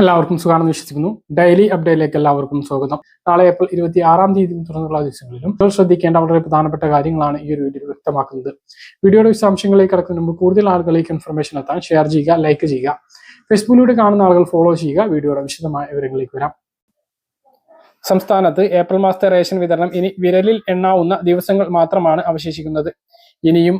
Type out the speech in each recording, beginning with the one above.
എല്ലാവർക്കും സുഖമാണെന്ന് വിശ്വസിക്കുന്നു. ഡെയിലി അപ്ഡേറ്റിലേക്ക് എല്ലാവർക്കും സ്വാഗതം. നാളെ ഏപ്രിൽ ഇരുപത്തി ആറാം തീയതി തുടർന്നുള്ള ദിവസങ്ങളിലും നിങ്ങൾ ശ്രദ്ധിക്കേണ്ട വളരെ പ്രധാനപ്പെട്ട കാര്യങ്ങളാണ് ഈ ഒരു വീഡിയോയിൽ വ്യക്തമാക്കുന്നത്. വീഡിയോയുടെ വിശദാംശങ്ങളിലേക്ക് കടക്കുന്നതിന് മുമ്പ് കൂടുതൽ ആളുകളിലേക്ക് ഇൻഫർമേഷൻ എത്താൻ ഷെയർ ചെയ്യുക ലൈക്ക് ചെയ്യുക. ഫേസ്ബുക്കിലൂടെ കാണുന്ന ആളുകൾ ഫോളോ ചെയ്യുക. വീഡിയോയുടെ വിശദമായ വിവരങ്ങളിലേക്ക് വരാം. സംസ്ഥാനത്ത് ഏപ്രിൽ മാസത്തെ റേഷൻ വിതരണം ഇനി വിരലിൽ എണ്ണാവുന്ന ദിവസങ്ങൾ മാത്രമാണ് അവശേഷിക്കുന്നത്. ഇനിയും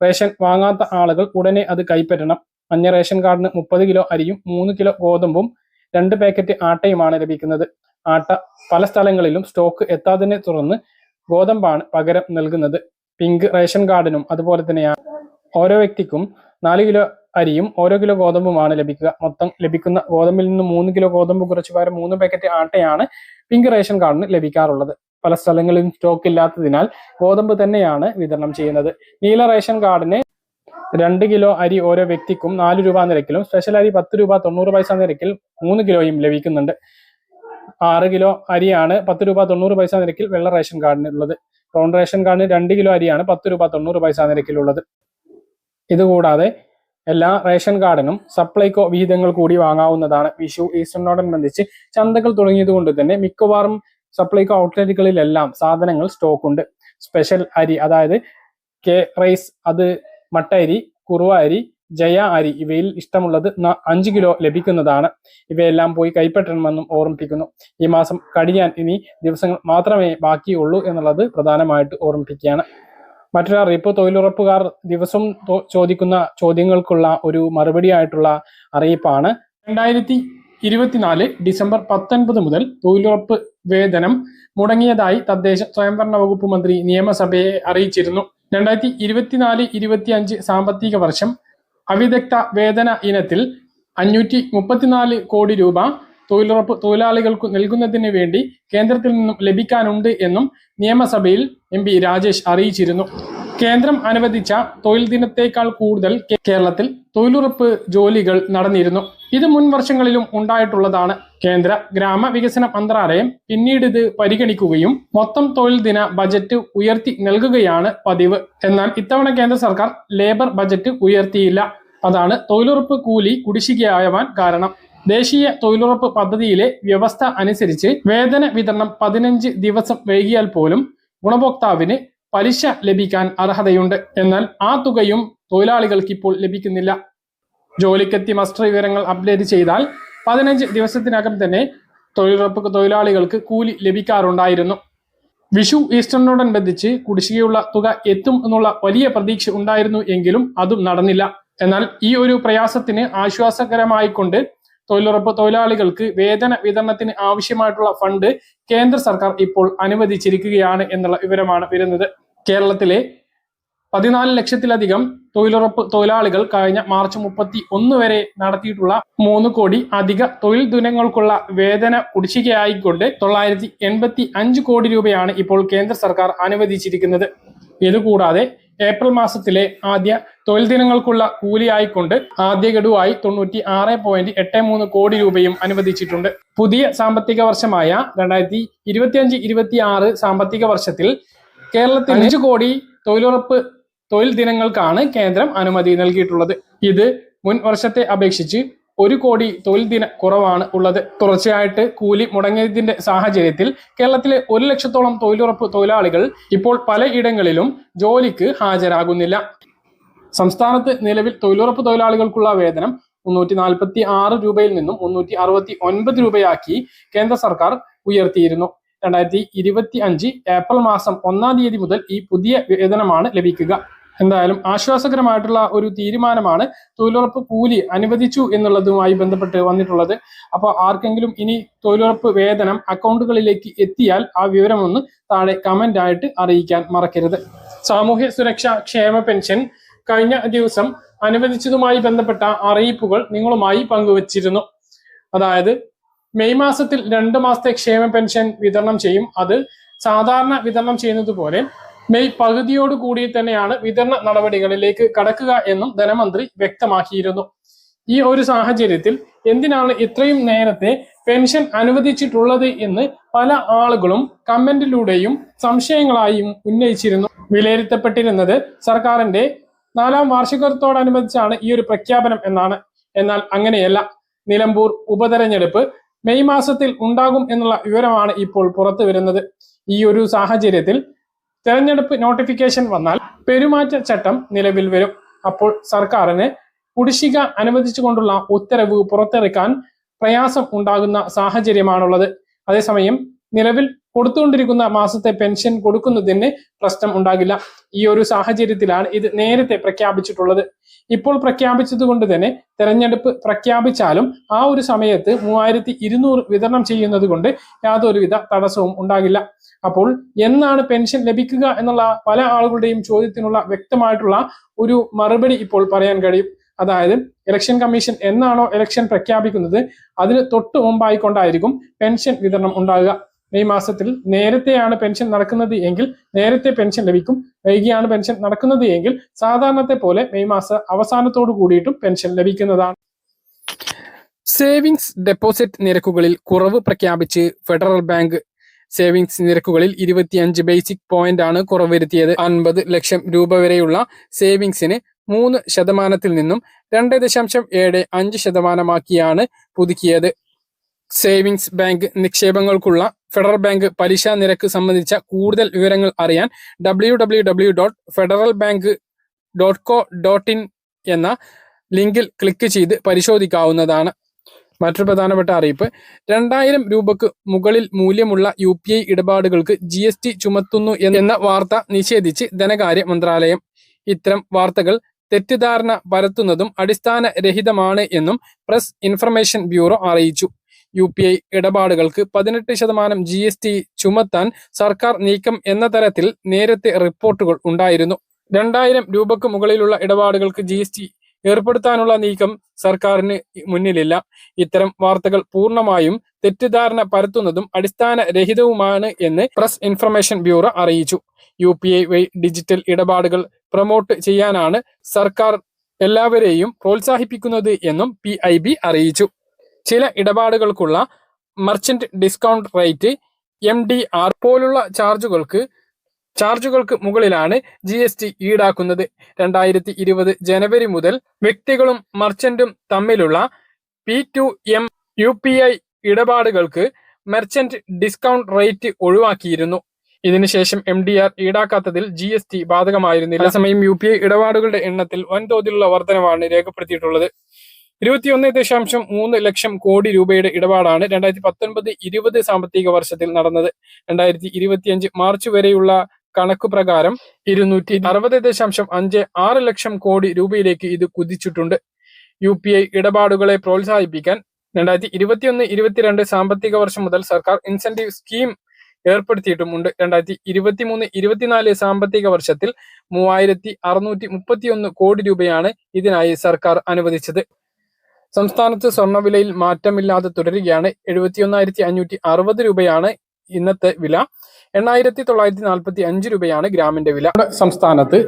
റേഷൻ വാങ്ങാത്ത ആളുകൾ ഉടനെ അത് കൈപ്പറ്റണം. മഞ്ഞ റേഷൻ കാർഡിന് മുപ്പത് കിലോ അരിയും മൂന്ന് കിലോ ഗോതമ്പും രണ്ട് പാക്കറ്റ് ആട്ടയുമാണ് ലഭിക്കുന്നത്. ആട്ട പല സ്ഥലങ്ങളിലും സ്റ്റോക്ക് എത്താതിനെ തുടർന്ന് ഗോതമ്പാണ് പകരം നൽകുന്നത്. പിങ്ക് റേഷൻ കാർഡിനും അതുപോലെ തന്നെയാണ്. ഓരോ വ്യക്തിക്കും നാല് കിലോ അരിയും ഓരോ കിലോ ഗോതമ്പുമാണ് ലഭിക്കുക. മൊത്തം ലഭിക്കുന്ന ഗോതമ്പിൽ നിന്ന് മൂന്ന് കിലോ ഗോതമ്പ് കുറച്ച് പകരം മൂന്ന് പാക്കറ്റ് ആട്ടയാണ് പിങ്ക് റേഷൻ കാർഡിന് ലഭിക്കാറുള്ളത്. പല സ്ഥലങ്ങളിലും സ്റ്റോക്ക് ഇല്ലാത്തതിനാൽ ഗോതമ്പ് തന്നെയാണ് വിതരണം ചെയ്യുന്നത്. നീല റേഷൻ കാർഡിന് രണ്ട് കിലോ അരി ഓരോ വ്യക്തിക്കും നാല് രൂപ നിരക്കിലും സ്പെഷ്യൽ അരി പത്ത് രൂപ തൊണ്ണൂറ് പൈസ നിരക്കിൽ മൂന്ന് കിലോയും ലഭിക്കുന്നുണ്ട്. ആറ് കിലോ അരിയാണ് പത്ത് രൂപ തൊണ്ണൂറ് പൈസ നിരക്കിൽ വെള്ള റേഷൻ കാർഡിന് ഉള്ളത് ബ്രൗൺ റേഷൻ കാർഡിന് രണ്ട് കിലോ അരിയാണ് പത്ത് രൂപ തൊണ്ണൂറ് പൈസ നിരക്കിലുള്ളത്. ഇതുകൂടാതെ എല്ലാ റേഷൻ കാർഡിനും സപ്ലൈകോ വിഹിതങ്ങൾ കൂടി വാങ്ങാവുന്നതാണ്. വിഷു ഈസ്റ്ററിനോടനുബന്ധിച്ച് ചന്തകൾ തുടങ്ങിയത് കൊണ്ട് തന്നെ മിക്കവാറും സപ്ലൈകോ ഔട്ട്ലെറ്റുകളിലെല്ലാം സാധനങ്ങൾ സ്റ്റോക്ക് ഉണ്ട്. സ്പെഷ്യൽ അരി അതായത് കെ റൈസ് അത് മട്ട അരി കുറുവ അരി ജയ അരി ഇവയിൽ ഇഷ്ടമുള്ളത് അഞ്ച് കിലോ ലഭിക്കുന്നതാണ്. ഇവയെല്ലാം പോയി കൈപ്പറ്റണമെന്നും ഓർമ്മിപ്പിക്കുന്നു. ഈ മാസം കഴിയാൻ ഇനി ദിവസങ്ങൾ മാത്രമേ ബാക്കിയുള്ളൂ എന്നുള്ളത് പ്രധാനമായിട്ട് ഓർമ്മിപ്പിക്കുകയാണ്. മറ്റൊരു അറിയിപ്പ് തൊഴിലുറപ്പുകാർ ദിവസം ചോദിക്കുന്ന ചോദ്യങ്ങൾക്കുള്ള ഒരു മറുപടിയായിട്ടുള്ള അറിയിപ്പാണ്. രണ്ടായിരത്തി ഇരുപത്തിനാല് ഡിസംബർ പത്തൊൻപത് മുതൽ തൊഴിലുറപ്പ് വേതനം മുടങ്ങിയതായി തദ്ദേശ സ്വയംഭരണ വകുപ്പ് മന്ത്രി നിയമസഭയെ അറിയിച്ചിരുന്നു. രണ്ടായിരത്തി ഇരുപത്തിനാല് ഇരുപത്തി അഞ്ച് സാമ്പത്തിക വർഷം അവിദഗ്ധ വേതന ഇനത്തിൽ അഞ്ഞൂറ്റി മുപ്പത്തിനാല് കോടി രൂപ തൊഴിലുറപ്പ് തൊഴിലാളികൾക്ക് നൽകുന്നതിന് വേണ്ടി കേന്ദ്രത്തിൽ നിന്നും ലഭിക്കാനുണ്ട് എന്നും നിയമസഭയിൽ എം പി രാജേഷ് അറിയിച്ചിരുന്നു. കേന്ദ്രം അനുവദിച്ച തൊഴിൽ ദിനത്തേക്കാൾ കൂടുതൽ കേരളത്തിൽ തൊഴിലുറപ്പ് ജോലികൾ നടന്നിരുന്നു. ഇത് മുൻ വർഷങ്ങളിലും ഉണ്ടായിട്ടുള്ളതാണ്. കേന്ദ്ര ഗ്രാമവികസന മന്ത്രാലയം പിന്നീട് ഇത് പരിഗണിക്കുകയും മൊത്തം തൊഴിൽ ദിന ബജറ്റ് ഉയർത്തി നൽകുകയാണ് പതിവ്. എന്നാൽ ഇത്തവണ കേന്ദ്ര സർക്കാർ ലേബർ ബജറ്റ് ഉയർത്തിയില്ല. അതാണ് തൊഴിലുറപ്പ് കൂലി കുടിശ്ശികയാവാൻ കാരണം. ദേശീയ തൊഴിലുറപ്പ് പദ്ധതിയിലെ വ്യവസ്ഥ അനുസരിച്ച് വേതന വിതരണം പതിനഞ്ച് ദിവസം വൈകിയാൽ പോലും ഗുണഭോക്താവിന് പലിശ ലഭിക്കാൻ അർഹതയുണ്ട്. എന്നാൽ ആ തുകയും തൊഴിലാളികൾക്ക് ഇപ്പോൾ ലഭിക്കുന്നില്ല. ജോലിക്കെത്തി മസ്റ്റർ വിവരങ്ങൾ അപ്ഡേറ്റ് ചെയ്താൽ പതിനഞ്ച് ദിവസത്തിനകം തന്നെ തൊഴിലുറപ്പ് തൊഴിലാളികൾക്ക് കൂലി ലഭിക്കാറുണ്ടായിരുന്നു. വിഷു ഈസ്റ്ററിനോടനുബന്ധിച്ച് കുടിശ്ശികയുള്ള തുക എത്തും എന്നുള്ള വലിയ പ്രതീക്ഷ ഉണ്ടായിരുന്നു എങ്കിലും അതും നടന്നില്ല. എന്നാൽ ഈ ഒരു പ്രയാസത്തിന് ആശ്വാസകരമായിക്കൊണ്ട് തൊഴിലുറപ്പ് തൊഴിലാളികൾക്ക് വേതന വിതരണത്തിന് ആവശ്യമായിട്ടുള്ള ഫണ്ട് കേന്ദ്ര സർക്കാർ ഇപ്പോൾ അനുവദിച്ചിരിക്കുകയാണ് എന്നുള്ള വിവരമാണ് വരുന്നത്. കേരളത്തിലെ പതിനാല് ലക്ഷത്തിലധികം തൊഴിലുറപ്പ് തൊഴിലാളികൾ കഴിഞ്ഞ മാർച്ച് മുപ്പത്തി ഒന്ന് വരെ നടത്തിയിട്ടുള്ള മൂന്ന് കോടി അധിക തൊഴിൽ ദിനങ്ങൾക്കുള്ള വേതന കുടിശ്ശികയായിക്കൊണ്ട് തൊള്ളായിരത്തി എൺപത്തി അഞ്ച് കോടി രൂപയാണ് ഇപ്പോൾ കേന്ദ്ര സർക്കാർ അനുവദിച്ചിരിക്കുന്നത്. ഇതുകൂടാതെ ഏപ്രിൽ മാസത്തിലെ ആദ്യ തൊഴിൽ ദിനങ്ങൾക്കുള്ള കൂലിയായിക്കൊണ്ട് ആദ്യ ഗഡുവായി തൊണ്ണൂറ്റി ആറ് പോയിന്റ് എട്ട് മൂന്ന് കോടി രൂപയും അനുവദിച്ചിട്ടുണ്ട്. പുതിയ സാമ്പത്തിക വർഷമായ രണ്ടായിരത്തി ഇരുപത്തിയഞ്ച് ഇരുപത്തി ആറ് സാമ്പത്തിക വർഷത്തിൽ കേരളത്തിൽ അഞ്ച് കോടി തൊഴിലുറപ്പ് തൊഴിൽ ദിനങ്ങൾക്കാണ് കേന്ദ്രം അനുമതി നൽകിയിട്ടുള്ളത്. ഇത് മുൻ വർഷത്തെ അപേക്ഷിച്ച് ഒരു കോടി തൊഴിൽ ദിന കുറവാണ് ഉള്ളത്. തുടർച്ചയായിട്ട് കൂലി മുടങ്ങിയതിന്റെ സാഹചര്യത്തിൽ കേരളത്തിലെ ഒരു ലക്ഷത്തോളം തൊഴിലുറപ്പ് തൊഴിലാളികൾ ഇപ്പോൾ പലയിടങ്ങളിലും ജോലിക്ക് ഹാജരാകുന്നില്ല. സംസ്ഥാനത്ത് നിലവിൽ തൊഴിലുറപ്പ് തൊഴിലാളികൾക്കുള്ള വേതനം മുന്നൂറ്റി നാൽപ്പത്തി ആറ് രൂപയിൽ നിന്നും മുന്നൂറ്റി അറുപത്തി ഒൻപത് രൂപയാക്കി കേന്ദ്ര സർക്കാർ ഉയർത്തിയിരുന്നു. രണ്ടായിരത്തി ഇരുപത്തി അഞ്ച് ഏപ്രിൽ മാസം ഒന്നാം തീയതി മുതൽ ഈ പുതിയ വേതനമാണ് ലഭിക്കുക. എന്തായാലും ആശ്വാസകരമായിട്ടുള്ള ഒരു തീരുമാനമാണ് തൊഴിലുറപ്പ് കൂലി അനുവദിച്ചു എന്നുള്ളതുമായി ബന്ധപ്പെട്ട് വന്നിട്ടുള്ളത്. അപ്പോൾ ആർക്കെങ്കിലും ഇനി തൊഴിലുറപ്പ് വേതനം അക്കൗണ്ടുകളിലേക്ക് എത്തിയാൽ ആ വിവരം ഒന്ന് താഴെ കമന്റ് ആയിട്ട് അറിയിക്കാൻ മറക്കരുത്. സാമൂഹ്യ സുരക്ഷാ ക്ഷേമ പെൻഷൻ കഴിഞ്ഞ ദിവസം അനുവദിച്ചതുമായി ബന്ധപ്പെട്ട അറിയിപ്പുകൾ നിങ്ങളുമായി പങ്കുവച്ചിരുന്നു. അതായത് മെയ് മാസത്തിൽ രണ്ട് മാസത്തെ ക്ഷേമ പെൻഷൻ വിതരണം ചെയ്യും. അത് സാധാരണ വിതരണം ചെയ്യുന്നത് പോലെ മെയ് പകുതിയോട് കൂടി തന്നെയാണ് വിതരണ നടപടികളിലേക്ക് കടക്കുക എന്നും ധനമന്ത്രി വ്യക്തമാക്കിയിരുന്നു. ഈ ഒരു സാഹചര്യത്തിൽ എന്തിനാണ് ഇത്രയും നേരത്തെ പെൻഷൻ അനുവദിച്ചിട്ടുള്ളത് എന്ന് പല ആളുകളും കമന്റിലൂടെയും സംശയങ്ങളായും ഉന്നയിച്ചിരുന്നു. വിലയിരുത്തപ്പെട്ടിരുന്നത് സർക്കാരിന്റെ നാലാം വാർഷികത്തോടനുബന്ധിച്ചാണ് ഈ ഒരു പ്രഖ്യാപനം എന്നാണ്. എന്നാൽ അങ്ങനെയല്ല. നിലമ്പൂർ ഉപതെരഞ്ഞെടുപ്പ് മെയ് മാസത്തിൽ ഉണ്ടാകും എന്നുള്ള വിവരമാണ് ഇപ്പോൾ പുറത്തു വരുന്നത് ഈ ഒരു സാഹചര്യത്തിൽ തെരഞ്ഞെടുപ്പ് നോട്ടിഫിക്കേഷൻ വന്നാൽ പെരുമാറ്റച്ചട്ടം നിലവിൽ വരും. അപ്പോൾ സർക്കാരിന് കുടിശ്ശിക അനുവദിച്ചുകൊണ്ടുള്ള ഉത്തരവ് പുറത്തിറക്കാൻ പ്രയാസം ഉണ്ടാകുന്ന സാഹചര്യമാണുള്ളത്. അതേസമയം നിലവിൽ കൊടുത്തുകൊണ്ടിരിക്കുന്ന മാസത്തെ പെൻഷൻ കൊടുക്കുന്നതിന് പ്രശ്നം ഉണ്ടാകില്ല. ഈ ഒരു സാഹചര്യത്തിലാണ് ഇത് നേരത്തെ പ്രഖ്യാപിച്ചിട്ടുള്ളത്. ഇപ്പോൾ പ്രഖ്യാപിച്ചത് കൊണ്ട് തന്നെ തെരഞ്ഞെടുപ്പ് പ്രഖ്യാപിച്ചാലും ആ ഒരു സമയത്ത് മൂവായിരത്തി ഇരുന്നൂറ് വിതരണം ചെയ്യുന്നത് കൊണ്ട് യാതൊരുവിധ തടസ്സവും ഉണ്ടാകില്ല. അപ്പോൾ എന്നാണ് പെൻഷൻ ലഭിക്കുക എന്നുള്ള പല ആളുകളുടെയും ചോദ്യത്തിനുള്ള വ്യക്തമായിട്ടുള്ള ഒരു മറുപടി ഇപ്പോൾ പറയാൻ കഴിയും. അതായത് ഇലക്ഷൻ കമ്മീഷൻ എന്നാണോ ഇലക്ഷൻ പ്രഖ്യാപിക്കുന്നത് അതിന് തൊട്ട് മുമ്പായിക്കൊണ്ടായിരിക്കും പെൻഷൻ വിതരണം ഉണ്ടാകുക. മെയ് മാസത്തിൽ നേരത്തെയാണ് പെൻഷൻ നടക്കുന്നത് എങ്കിൽ നേരത്തെ പെൻഷൻ ലഭിക്കും. വൈകിയാണ് പെൻഷൻ നടക്കുന്നത് എങ്കിൽ സാധാരണത്തെ പോലെ മെയ് മാസ അവസാനത്തോടു കൂടിയിട്ടും പെൻഷൻ ലഭിക്കുന്നതാണ്. സേവിങ്സ് ഡെപ്പോസിറ്റ് നിരക്കുകളിൽ കുറവ് പ്രഖ്യാപിച്ച് ഫെഡറൽ ബാങ്ക് സേവിങ്സ് നിരക്കുകളിൽ ഇരുപത്തിയഞ്ച് ബേസിക് പോയിന്റ് ആണ് കുറവ് വരുത്തിയത് അൻപത് ലക്ഷം രൂപ വരെയുള്ള സേവിങ്സിന് മൂന്ന് ശതമാനത്തിൽ നിന്നും രണ്ട് ദശാംശം ഏഴ് അഞ്ച് ശതമാനമാക്കിയാണ് പുതുക്കിയത്. സേവിങ്സ് ബാങ്ക് നിക്ഷേപങ്ങൾക്കുള്ള ഫെഡറൽ ബാങ്ക് പലിശ നിരക്ക് സംബന്ധിച്ച കൂടുതൽ വിവരങ്ങൾ അറിയാൻ W W W dot federal bank dot co dot in എന്ന ലിങ്കിൽ ക്ലിക്ക് ചെയ്ത് പരിശോധിക്കാവുന്നതാണ്. മറ്റൊരു പ്രധാനപ്പെട്ട അറിയിപ്പ് രണ്ടായിരം രൂപക്ക് മുകളിൽ മൂല്യമുള്ള യു പി ഐ ഇടപാടുകൾക്ക് ജി എസ് ടി ചുമത്തുന്നു എന്ന വാർത്ത നിഷേധിച്ച് ധനകാര്യ മന്ത്രാലയം. ഇത്തരം വാർത്തകൾ തെറ്റിദ്ധാരണ പരത്തുന്നതും അടിസ്ഥാനരഹിതമാണ് എന്നും പ്രസ് ഇൻഫർമേഷൻ ബ്യൂറോ അറിയിച്ചു. യു പി ഐ ഇടപാടുകൾക്ക് പതിനെട്ട് ശതമാനം ജി എസ് ടി ചുമത്താൻ സർക്കാർ നീക്കം എന്ന തരത്തിൽ നേരത്തെ റിപ്പോർട്ടുകൾ ഉണ്ടായിരുന്നു. രണ്ടായിരം രൂപക്ക് മുകളിലുള്ള ഇടപാടുകൾക്ക് ജി എസ് ടി ഏർപ്പെടുത്താനുള്ള നീക്കം സർക്കാരിന് മുന്നിലില്ല. ഇത്തരം വാർത്തകൾ പൂർണമായും തെറ്റിദ്ധാരണ പരത്തുന്നതും അടിസ്ഥാനരഹിതവുമാണ് എന്ന് പ്രസ് ഇൻഫർമേഷൻ ബ്യൂറോ അറിയിച്ചു. യു പി ഐ വഴി ഡിജിറ്റൽ ഇടപാടുകൾ പ്രൊമോട്ട് ചെയ്യാനാണ് സർക്കാർ എല്ലാവരെയും പ്രോത്സാഹിപ്പിക്കുന്നത് എന്നും പി അറിയിച്ചു. ചില ഇടപാടുകൾക്കുള്ള merchant discount rate M D R പോലുള്ള ചാർജുകൾക്ക് ചാർജുകൾക്ക് മുകളിലാണ് ജി എസ് ടി ഈടാക്കുന്നത്. രണ്ടായിരത്തി ഇരുപത് ജനുവരി മുതൽ വ്യക്തികളും മർച്ചന്റും തമ്മിലുള്ള P to M U P I ഇടപാടുകൾക്ക് merchant discount rate ഒഴിവാക്കിയിരുന്നു. ഇതിനുശേഷം എം ഡി ആർ ഈടാക്കാത്തതിൽ ജി എസ് ടി ബാധകമായിരുന്നില്ല. അതേസമയം യു പി ഐ ഇടപാടുകളുടെ എണ്ണത്തിൽ വൻതോതിലുള്ള വർധനവാണ് രേഖപ്പെടുത്തിയിട്ടുള്ളത്. ഇരുപത്തിയൊന്ന് ദശാംശം മൂന്ന് ലക്ഷം കോടി രൂപയുടെ ഇടപാടാണ് രണ്ടായിരത്തി പത്തൊൻപത് ഇരുപത് സാമ്പത്തിക വർഷത്തിൽ നടന്നത്. രണ്ടായിരത്തി ഇരുപത്തിയഞ്ച് മാർച്ച് വരെയുള്ള കണക്ക് പ്രകാരം ഇരുന്നൂറ്റി അറുപത് ദശാംശം അഞ്ച് ആറ് ലക്ഷം കോടി രൂപയിലേക്ക് ഇത് കുതിച്ചിട്ടുണ്ട്. യു പി ഐ ഇടപാടുകളെ പ്രോത്സാഹിപ്പിക്കാൻ രണ്ടായിരത്തി ഇരുപത്തിയൊന്ന് ഇരുപത്തിരണ്ട് സാമ്പത്തിക വർഷം മുതൽ സർക്കാർ ഇൻസെന്റീവ് സ്കീം ഏർപ്പെടുത്തിയിട്ടുമുണ്ട്. രണ്ടായിരത്തി ഇരുപത്തിമൂന്ന് ഇരുപത്തിനാല് സാമ്പത്തിക വർഷത്തിൽ മൂവായിരത്തി അറുന്നൂറ്റി മുപ്പത്തിയൊന്ന് കോടി രൂപയാണ് ഇതിനായി സർക്കാർ അനുവദിച്ചത്. സംസ്ഥാനത്ത് സ്വർണവിലയിൽ മാറ്റമില്ലാതെ തുടരുകയാണ്. എഴുപത്തിയൊന്നായിരത്തി അഞ്ഞൂറ്റി അറുപത് രൂപയാണ് ഇന്നത്തെ വില. എണ്ണായിരത്തി തൊള്ളായിരത്തി നാൽപ്പത്തി അഞ്ച് രൂപയാണ് ഗ്രാമിന്റെ വില. സംസ്ഥാനത്ത്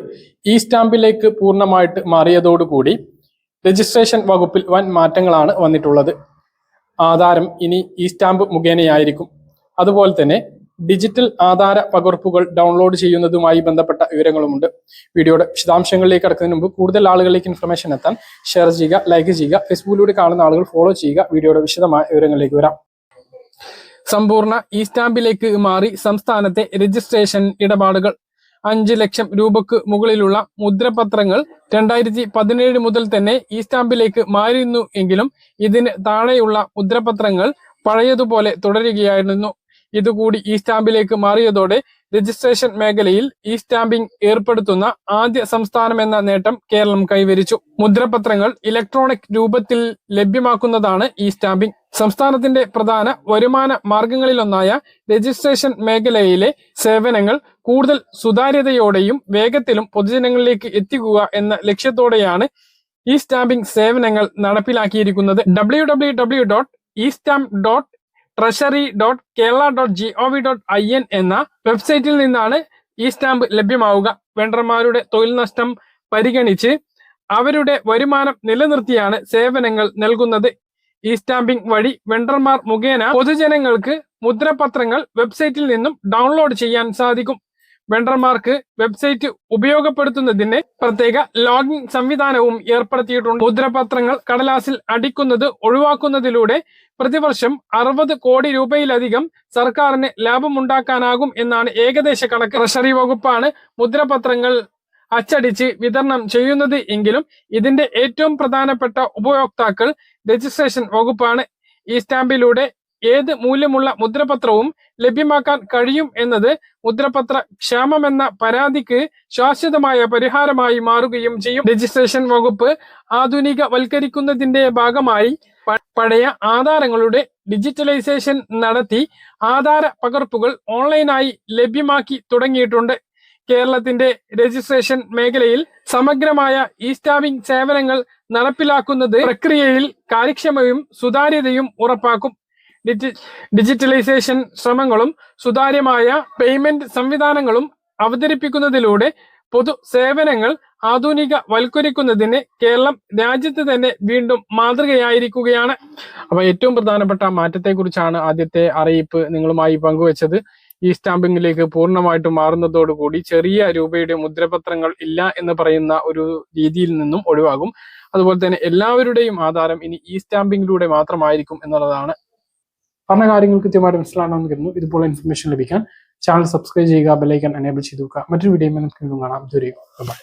ഈ സ്റ്റാമ്പിലേക്ക് പൂർണമായിട്ട് മാറിയതോടുകൂടി രജിസ്ട്രേഷൻ വകുപ്പിൽ വൻ മാറ്റങ്ങളാണ് വന്നിട്ടുള്ളത്. ആധാരം ഇനി ഈ സ്റ്റാമ്പ് മുഖേനയായിരിക്കും. അതുപോലെ തന്നെ ഡിജിറ്റൽ ആധാര പകർപ്പുകൾ ഡൗൺലോഡ് ചെയ്യുന്നതുമായി ബന്ധപ്പെട്ട വിവരങ്ങളുമുണ്ട്. വീഡിയോയുടെ വിശദാംശങ്ങളിലേക്ക് കടക്കുന്നതിന് മുമ്പ് കൂടുതൽ ആളുകളിലേക്ക് ഇൻഫർമേഷൻ എത്താൻ ഷെയർ ചെയ്യുക ലൈക്ക് ചെയ്യുക ഫേസ്ബുക്കിലൂടെ കാണുന്ന ആളുകൾ ഫോളോ ചെയ്യുക. വീഡിയോയുടെ വിശദമായ വിവരങ്ങളിലേക്ക് വരാം. സമ്പൂർണ ഇ സ്റ്റാമ്പിലേക്ക് മാറി സംസ്ഥാനത്തെ രജിസ്ട്രേഷൻ ഇടപാടുകൾ. അഞ്ച് ലക്ഷം രൂപക്ക് മുകളിലുള്ള മുദ്രപത്രങ്ങൾ രണ്ടായിരത്തി പതിനേഴ് മുതൽ തന്നെ ഇ സ്റ്റാമ്പിലേക്ക് മാറിയിരുന്നു എങ്കിലും ഇതിന് താഴെയുള്ള മുദ്രപത്രങ്ങൾ പഴയതുപോലെ തുടരുകയായിരുന്നു. ഇതുകൂടി ഈ സ്റ്റാമ്പിലേക്ക് മാറിയതോടെ രജിസ്ട്രേഷൻ മേഖലയിൽ ഈ സ്റ്റാമ്പിംഗ് ഏർപ്പെടുത്തുന്ന ആദ്യ സംസ്ഥാനം എന്ന നേട്ടം കേരളം കൈവരിച്ചു. മുദ്രപത്രങ്ങൾ ഇലക്ട്രോണിക് രൂപത്തിൽ ലഭ്യമാക്കുന്നതാണ് ഈ സ്റ്റാമ്പിംഗ്. സംസ്ഥാനത്തിന്റെ പ്രധാന വരുമാന മാർഗങ്ങളിലൊന്നായ രജിസ്ട്രേഷൻ മേഖലയിലെ സേവനങ്ങൾ കൂടുതൽ സുതാര്യതയോടെയും വേഗത്തിലും പൊതുജനങ്ങളിലേക്ക് എത്തിക്കുക എന്ന ലക്ഷ്യത്തോടെയാണ് ഇ സ്റ്റാമ്പിംഗ് സേവനങ്ങൾ നടപ്പിലാക്കിയിരിക്കുന്നത്. W W W dot E stamp dot treasury dot Kerala dot G O V dot I N എന്ന വെബ്സൈറ്റിൽ നിന്നാണ് ഈ സ്റ്റാമ്പ് ലഭ്യമാവുക. വെണ്ടർമാരുടെ തൊഴിൽ നഷ്ടം പരിഗണിച്ച് അവരുടെ വരുമാനം നിലനിർത്തിയാണ് സേവനങ്ങൾ നൽകുന്നത്. ഈ സ്റ്റാമ്പിംഗ് വഴി വെണ്ടർമാർ മുഖേന പൊതുജനങ്ങൾക്ക് മുദ്രപത്രങ്ങൾ വെബ്സൈറ്റിൽ നിന്നും ഡൗൺലോഡ് ചെയ്യാൻ സാധിക്കും. വെണ്ടർമാർക്ക് വെബ്സൈറ്റ് ഉപയോഗപ്പെടുത്തുന്നതിന് പ്രത്യേക ലോഗിൻ സംവിധാനവും ഏർപ്പെടുത്തിയിട്ടുണ്ട്. മുദ്രപത്രങ്ങൾ കടലാസിൽ അടിക്കുന്നത് ഒഴിവാക്കുന്നതിലൂടെ പ്രതിവർഷം അറുപത് കോടി രൂപയിലധികം സർക്കാരിന് ലാഭമുണ്ടാക്കാനാകും എന്നാണ് ഏകദേശ കണക്ക്. ട്രഷറി വകുപ്പാണ് മുദ്രപത്രങ്ങൾ അച്ചടിച്ച് വിതരണം ചെയ്യുന്നത് എങ്കിലും ഇതിന്റെ ഏറ്റവും പ്രധാനപ്പെട്ട ഉപയോക്താക്കൾ രജിസ്ട്രേഷൻ വകുപ്പാണ് ഈ സ്റ്റാമ്പിലൂടെ ഏത് മൂല്യമുള്ള മുദ്രപത്രവും ലഭ്യമാക്കാൻ കഴിയും എന്നത് മുദ്രപത്ര ക്ഷാമമെന്ന പരാതിക്ക് ശാശ്വതമായ പരിഹാരമായി മാറുകയും ചെയ്യും. രജിസ്ട്രേഷൻ വകുപ്പ് ആധുനികവൽക്കരിക്കുന്നതിന്റെ ഭാഗമായി പഴയ ആധാരങ്ങളുടെ ഡിജിറ്റലൈസേഷൻ നടത്തി ആധാര പകർപ്പുകൾ ഓൺലൈനായി ലഭ്യമാക്കി തുടങ്ങിയിട്ടുണ്ട്. കേരളത്തിന്റെ രജിസ്ട്രേഷൻ മേഖലയിൽ സമഗ്രമായ ഇ സ്റ്റാമ്പിംഗ് സേവനങ്ങൾ നടപ്പിലാക്കുന്നത് പ്രക്രിയയിൽ കാര്യക്ഷമയും സുതാര്യതയും ഉറപ്പാക്കും. ഡിജിറ്റലൈസേഷൻ ശ്രമങ്ങളും സുതാര്യമായ പേയ്മെന്റ് സംവിധാനങ്ങളും അവതരിപ്പിക്കുന്നതിലൂടെ പൊതു സേവനങ്ങൾ ആധുനിക വൽക്കരിക്കുന്നതിന് കേരളം രാജ്യത്ത് തന്നെ വീണ്ടും മാതൃകയായിരിക്കുകയാണ്. അപ്പൊ ഏറ്റവും പ്രധാനപ്പെട്ട മാറ്റത്തെക്കുറിച്ചാണ് ആദ്യത്തെ അറിയിപ്പ് നിങ്ങളുമായി പങ്കുവച്ചത്. ഈ സ്റ്റാമ്പിങ്ങിലേക്ക് പൂർണമായിട്ടും മാറുന്നതോടുകൂടി ചെറിയ രൂപയുടെ മുദ്രപത്രങ്ങൾ ഇല്ല എന്ന് പറയുന്ന ഒരു രീതിയിൽ നിന്നും ഒഴിവാകും. അതുപോലെ തന്നെ എല്ലാവരുടെയും ആധാരം ഇനി ഈ സ്റ്റാമ്പിങ്ങിലൂടെ മാത്രമായിരിക്കും എന്നുള്ളതാണ് പറഞ്ഞ കാര്യങ്ങൾ കൃത്യമായിട്ട് മനസ്സിലാണെന്ന് കരുതുന്നു. ഇതുപോലെ ഇൻഫർമേഷൻ ലഭിക്കാൻ ചാനൽ സബ്സ്ക്രൈബ് ചെയ്യുക ബെലൈക്കൻ എനേബിൾ ചെയ്തു വെക്കുക മറ്റൊരു വീഡിയോ നമുക്ക് കാണാം. ദൂരെ ബൈ